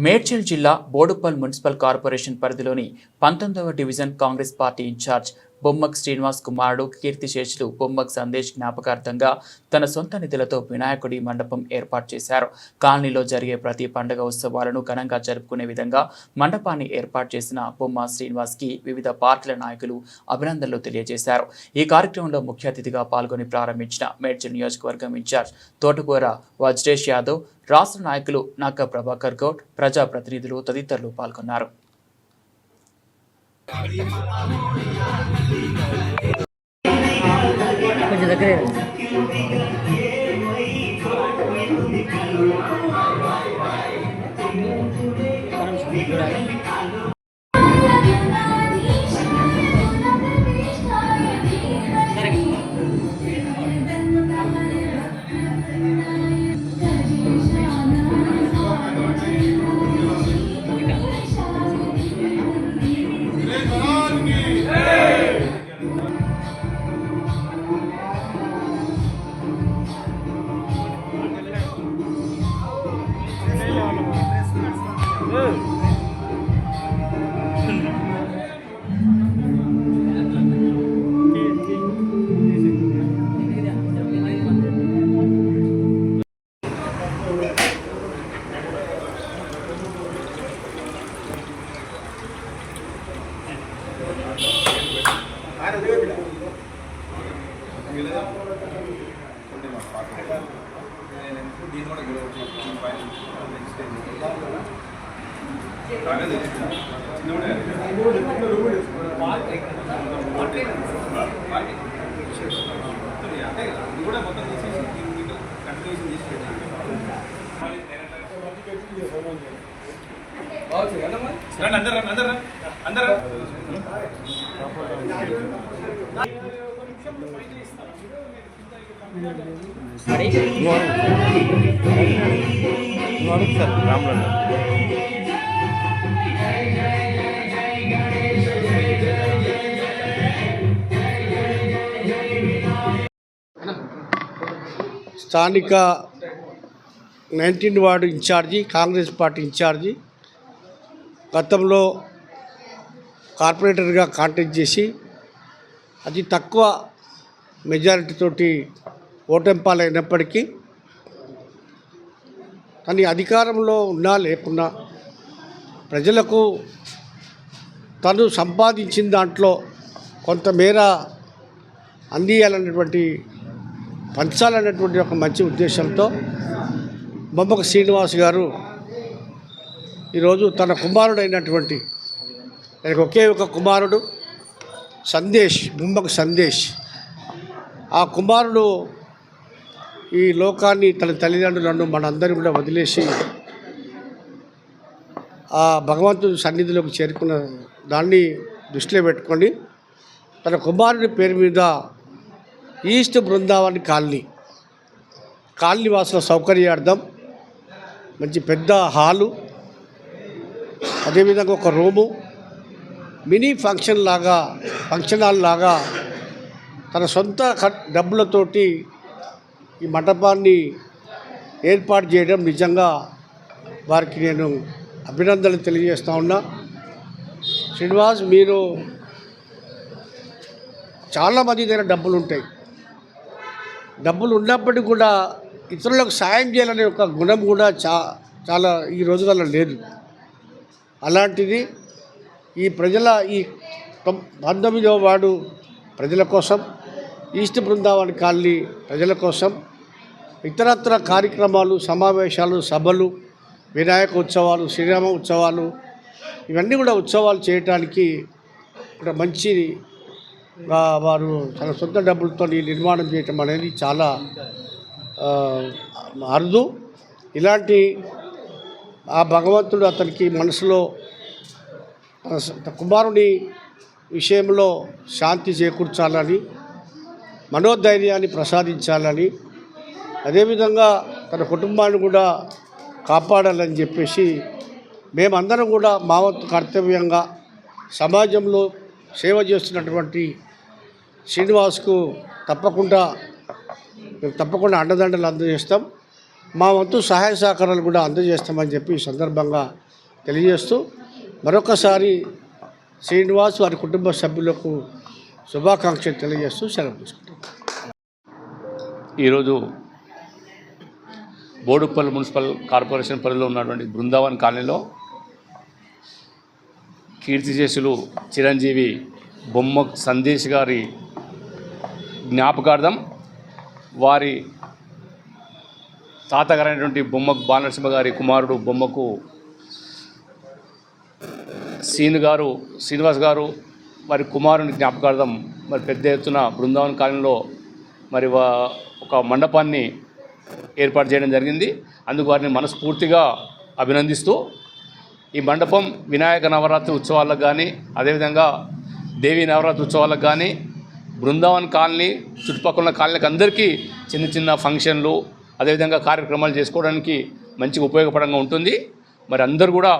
మేడ్చల్ జిల్లా Boduppal municipal corporation పరిధిలోని పంతొమ్మిదవ division Congress party in charge Bommak Srinivas కుమారుడు కీర్తిశేషులు బొమ్మక్ సందేశ్ జ్ఞాపకార్థంగా తన సొంత నిధులతో వినాయకుడి మండపం ఏర్పాటు చేశారు. కాలనీలో జరిగే ప్రతి పండుగ ఉత్సవాలను ఘనంగా జరుపుకునే విధంగా మండపాన్ని ఏర్పాటు చేసిన బొమ్మ శ్రీనివాస్కి వివిధ పార్టీల నాయకులు అభినందనలు తెలియజేశారు. ఈ కార్యక్రమంలో ముఖ్య అతిథిగా పాల్గొని ప్రారంభించిన మేడ్చల్ నియోజకవర్గం ఇన్ఛార్జ్ తోటకూర వజ్రేష్ యాదవ్ రాష్ట్ర నాయకులు నాక ప్రభాకర్ గౌడ్ ప్రజాప్రతినిధులు తదితరులు పాల్గొన్నారు. కొంచెం దగ్గరే 嗯。అందరు రండి అందరు రండి అందరు స్థానిక nineteen ward in charge Congress party in charge గతంలో కార్పొరేటర్గా కాంటాక్ట్ చేసి అతి తక్కువ మెజారిటీతోటి ఓటెంపాలైనప్పటికీ కానీ అధికారంలో ఉన్నా లేకున్నా ప్రజలకు తను సంపాదించిన దాంట్లో కొంతమేర అందియాలన్నటువంటి పంచాలన్నటువంటి ఒక మంచి ఉద్దేశంతో బొమ్మక శ్రీనివాస్ గారు ఈరోజు తన కుమారుడైనటువంటి ఆయనకు ఒకే ఒక కుమారుడు సందేశ్ బొమ్మక సందేశ్. ఆ కుమారుడు ఈ లోకాన్ని తన తల్లిదండ్రులను మనందరూ కూడా వదిలేసి ఆ భగవంతుడి సన్నిధిలోకి చేరుకున్న దాన్ని దృష్టిలో పెట్టుకొని తన కుమారుడి పేరు మీద ఈస్ట్ బృందావన్ కాలనీ. కాలనీ వాసుల సౌకర్యార్థం మంచి పెద్ద హాలు అదేవిధంగా ఒక రూము మినీ ఫంక్షన్ లాగా ఫంక్షన్ హాల్ లాగా తన సొంత డబ్బులతోటి ఈ మండపాన్ని ఏర్పాటు చేయడం నిజంగా వారికి నేను అభినందనలు తెలియజేస్తూ ఉన్నా. శ్రీనివాస్ మీరు చాలామంది దగ్గర డబ్బులు ఉంటాయి డబ్బులు ఉన్నప్పటికీ కూడా ఇతరులకు సాయం చేయాలనే ఒక గుణం కూడా చా చాలా ఈ రోజులలో లేదు. అలాంటిది ఈ ప్రజల ఈ పంతొమ్మిదవ వాడు ప్రజల కోసం ఈస్ట్ బృందావన్ కాలనీ ప్రజల కోసం ఇతరత్ర కార్యక్రమాలు సమావేశాలు సభలు వినాయక ఉత్సవాలు శ్రీరామ ఉత్సవాలు ఇవన్నీ కూడా ఉత్సవాలు చేయటానికి ఇక్కడ మంచి వారు తన సొంత డబ్బులతో ఈ నిర్మాణం చేయటం అనేది చాలా అరుదు. ఇలాంటి ఆ భగవంతుడు అతనికి మనసులో కుమారుని విషయంలో శాంతి చేకూర్చాలని మనోధైర్యాన్ని ప్రసాదించాలని అదేవిధంగా తన కుటుంబాన్ని కూడా కాపాడాలని చెప్పేసి మేమందరం కూడా మా వంతు కర్తవ్యంగా సమాజంలో సేవ చేస్తున్నటువంటి శ్రీనివాస్కు తప్పకుండా మేము తప్పకుండా అండదండలు అందజేస్తాం. మా వంతు సహాయ సహకారాలు కూడా అందజేస్తామని చెప్పి ఈ సందర్భంగా తెలియజేస్తూ మరొకసారి శ్రీనివాస్ వారి కుటుంబ సభ్యులకు శుభాకాంక్షలు తెలియజేస్తూ సెలవు తీసుకుంటాం. ఈరోజు బోడుపల్లి మున్సిపల్ కార్పొరేషన్ పరిధిలో ఉన్నటువంటి బృందావన్ కాలనీలో కీర్తిశేషులు చిరంజీవి బొమ్మ సందేశ్ గారి జ్ఞాపకార్థం వారి తాతగారైనటువంటి బొమ్మకు బాలనరసింహ గారి కుమారుడు బొమ్మకు సీను గారు శ్రీనివాస్ గారు వారి కుమారుని జ్ఞాపకార్థం మరి పెద్ద ఎత్తున బృందావన కాలంలో మరి వా- ఒక మండపాన్ని ఏర్పాటు చేయడం జరిగింది. అందుకు వారిని మనస్ఫూర్తిగా అభినందిస్తూ ఈ మండపం వినాయక నవరాత్రి ఉత్సవాలకు కానీ అదేవిధంగా దేవీ నవరాత్రి ఉత్సవాలకు కానీ బృందావన్ కాలనీ చుట్టుపక్కల ఉన్న కాలనీకి అందరికీ చిన్న చిన్న ఫంక్షన్లు అదేవిధంగా కార్యక్రమాలు చేసుకోవడానికి మంచిగా ఉపయోగపడంగా ఉంటుంది. మరి అందరూ కూడా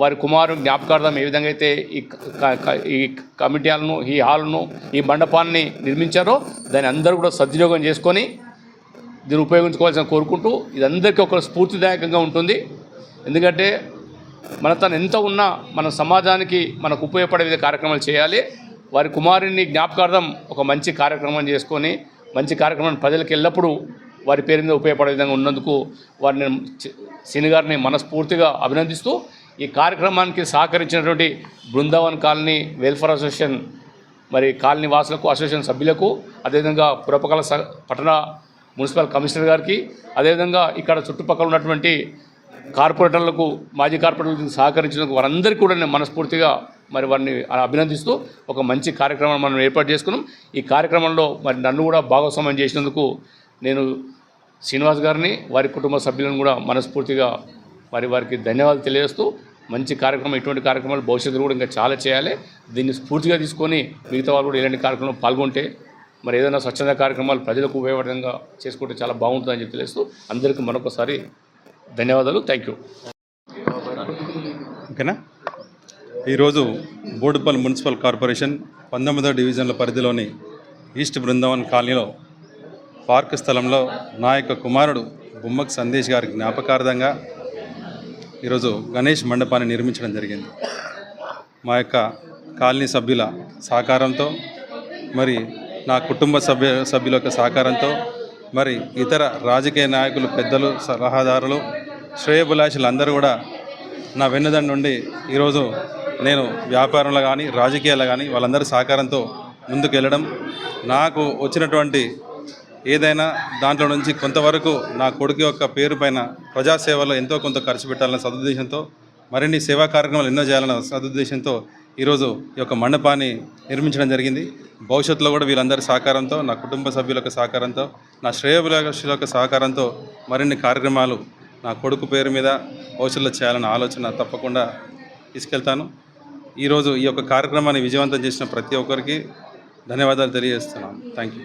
వారి కుమారు జ్ఞాపకార్థం ఏ విధంగా అయితే ఈ కమిటీలను ఈ కమిటీ హాల్ను ఈ హాల్ను ఈ మండపాన్ని నిర్మించారో దాన్ని అందరూ కూడా సద్వినియోగం చేసుకొని దీన్ని ఉపయోగించుకోవాల్సిన కోరుకుంటూ ఇది అందరికీ ఒక స్ఫూర్తిదాయకంగా ఉంటుంది. ఎందుకంటే మన తను ఎంత ఉన్నా మన సమాజానికి మనకు ఉపయోగపడే విధ కార్యక్రమాలు చేయాలి. వారి కుమారుని జ్ఞాపకార్థం ఒక మంచి కార్యక్రమం చేసుకొని మంచి కార్యక్రమం ప్రజలకు ఎల్లప్పుడూ వారి పేరు మీద ఉపయోగపడే విధంగా ఉన్నందుకు వారిని సిని గారిని మనస్ఫూర్తిగా అభినందిస్తూ ఈ కార్యక్రమానికి సహకరించినటువంటి బృందావన్ కాలనీ వెల్ఫేర్ అసోసియేషన్ మరి కాలనీ వాసులకు అసోసియేషన్ సభ్యులకు అదేవిధంగా పురపకల స పట్టణ మున్సిపల్ కమిషనర్ గారికి అదేవిధంగా ఇక్కడ చుట్టుపక్కల ఉన్నటువంటి కార్పొరేటర్లకు మాజీ కార్పొరేటర్లకు సహకరించినందుకు వారందరికీ కూడా నేను మనస్ఫూర్తిగా మరి వారిని అభినందిస్తూ ఒక మంచి కార్యక్రమం మనం ఏర్పాటు చేసుకున్నాం. ఈ కార్యక్రమంలో మరి నన్ను కూడా భాగస్వామ్యం చేసినందుకు నేను శ్రీనివాస్ గారిని వారి కుటుంబ సభ్యులను కూడా మనస్ఫూర్తిగా మరి వారికి ధన్యవాదాలు తెలియజేస్తూ మంచి కార్యక్రమం ఇటువంటి కార్యక్రమాలు భవిష్యత్తులో కూడా ఇంకా చాలా చేయాలి. దీన్ని స్ఫూర్తిగా తీసుకొని మిగతా వాళ్ళు కూడా ఇలాంటి కార్యక్రమంలో పాల్గొంటే మరి ఏదైనా స్వచ్ఛంద కార్యక్రమాలు ప్రజలకు ఉపయోగపడంగా చేసుకుంటే చాలా బాగుంటుందని చెప్పి తెలుస్తూ అందరికీ మరొకసారి ధన్యవాదాలు. థ్యాంక్ యూ ఓకేనా? ఈరోజు బోడుపల్ మున్సిపల్ కార్పొరేషన్ పంతొమ్మిదో డివిజన్ల పరిధిలోని ఈస్ట్ బృందావన్ కాలనీలో పార్క్ స్థలంలో నా యొక్క కుమారుడు బొమ్మక్ సందేశ్ గారి జ్ఞాపకార్థంగా ఈరోజు గణేష్ మండపాన్ని నిర్మించడం జరిగింది. మా యొక్క కాలనీ సభ్యుల సహకారంతో మరి నా కుటుంబ సభ్య సభ్యుల యొక్క సహకారంతో మరి ఇతర రాజకీయ నాయకులు పెద్దలు సలహాదారులు శ్రేయభిలాషులు అందరూ కూడా నా వెన్నుదండ నుండి ఈరోజు నేను వ్యాపారంలో కానీ రాజకీయాల్లో కానీ వాళ్ళందరి సహకారంతో ముందుకు వెళ్ళడం నాకు వచ్చినటువంటి ఏదైనా దాంట్లో నుంచి కొంతవరకు నా కొడుకు యొక్క పేరు పైన ప్రజాసేవలో ఎంతో కొంత ఖర్చు పెట్టాలన్న సదుద్దేశంతో మరిన్ని సేవా కార్యక్రమాలు ఎన్నో చేయాలన్న సదుద్దేశంతో ఈరోజు ఈ యొక్క మండపాన్ని నిర్మించడం జరిగింది. భవిష్యత్తులో కూడా వీళ్ళందరి సహకారంతో నా కుటుంబ సభ్యుల యొక్క సహకారంతో నా శ్రేయభిలాషుల యొక్క సహకారంతో మరిన్ని కార్యక్రమాలు నా కొడుకు పేరు మీద భవిష్యత్తులో చేయాలన్న ఆలోచన తప్పకుండా తీసుకెళ్తాను. ఈరోజు ఈ యొక్క కార్యక్రమాన్ని విజయవంతం చేసిన ప్రతి ఒక్కరికి ధన్యవాదాలు తెలియజేస్తున్నాను థ్యాంక్ యూ